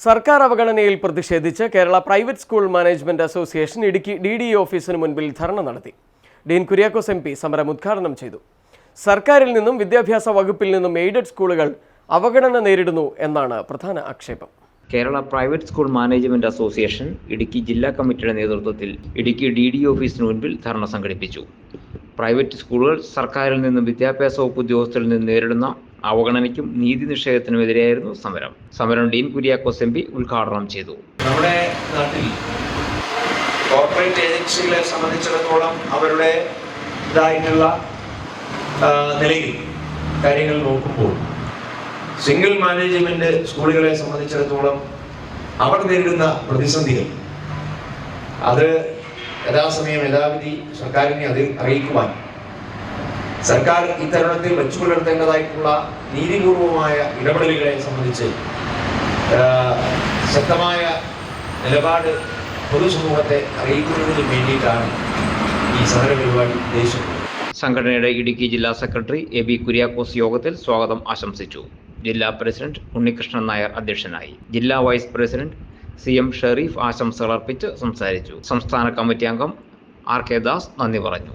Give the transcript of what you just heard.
സർക്കാർ അവഗണനയിൽ പ്രതിഷേധിച്ച് Kerala private school management association Idukki D D ഓഫീസിന് മുൻപിൽ ധർണ നടത്തി. ഡീൻ കുര്യാക്കോസ് എം പി സമരം ഉദ്ഘാടനം ചെയ്തു. സർക്കാരിൽ നിന്നും വിദ്യാഭ്യാസ വകുപ്പിൽ നിന്നും എയ്ഡഡ് സ്കൂളുകൾ അവഗണന നേരിടുന്നു എന്നാണ് പ്രധാന ആക്ഷേപം. Kerala private school management association Idukki ജില്ലാ കമ്മിറ്റിയുടെ നേതൃത്വത്തിൽ ഇടുക്കി ഡി ഡി ഓഫീസിന് മുൻപിൽ ധർണ സംഘടിപ്പിച്ചു. പ്രൈവറ്റ് സ്കൂളുകൾ സർക്കാരിൽ നിന്നും വിദ്യാഭ്യാസ വകുപ്പ് ഉദ്യോഗസ്ഥരിൽ നിന്നും നേരിടുന്ന അവഗണനയ്ക്കും നീതി നിഷേധത്തിനുമെതിരെയായിരുന്നു സമരം. സമരം ഡീൻ കുര്യാക്കോസ് എം പി ഉദ്ഘാടനം ചെയ്തു. നമ്മുടെ നാട്ടിൽ കോർപ്പറേറ്റ് ഏജൻസികളെ സംബന്ധിച്ചിടത്തോളം അവരുടെ ഇതായിട്ടുള്ള നിലയിൽ കാര്യങ്ങൾ നോക്കുമ്പോൾ സിംഗിൾ മാനേജ്മെന്റ് സ്കൂളുകളെ സംബന്ധിച്ചിടത്തോളം അവർ നേരിടുന്ന പ്രതിസന്ധികൾ അത് യഥാസമയം യഥാവിധി സർക്കാരിനെ അത് അറിയിക്കുവാൻ സർക്കാർ ഇത്തരുണത്തിൽ വെച്ചു പുലർത്തേണ്ടതായിട്ടുള്ള നീതിപൂർവമായ ഇടപെടലുകളെ സംബന്ധിച്ച് ശക്തമായ നിലപാട് പൊതുസമൂഹത്തെ അറിയിക്കുന്നതിന് വേണ്ടിയിട്ടാണ് ഈ സമര പരിപാടി ഉദ്ദേശിക്കുന്നത്. സംഘടനയുടെ ഇടുക്കി ജില്ലാ സെക്രട്ടറി എ ബി കുര്യാക്കോസ് യോഗത്തിൽ സ്വാഗതം ആശംസിച്ചു. ജില്ലാ പ്രസിഡന്റ് ഉണ്ണികൃഷ്ണൻ നായർ അധ്യക്ഷനായി. ജില്ലാ vice president C M Shereef ആശംസകൾ അർപ്പിച്ച് സംസാരിച്ചു. സംസ്ഥാന കമ്മിറ്റി അംഗം ആർ കെ ദാസ് നന്ദി പറഞ്ഞു.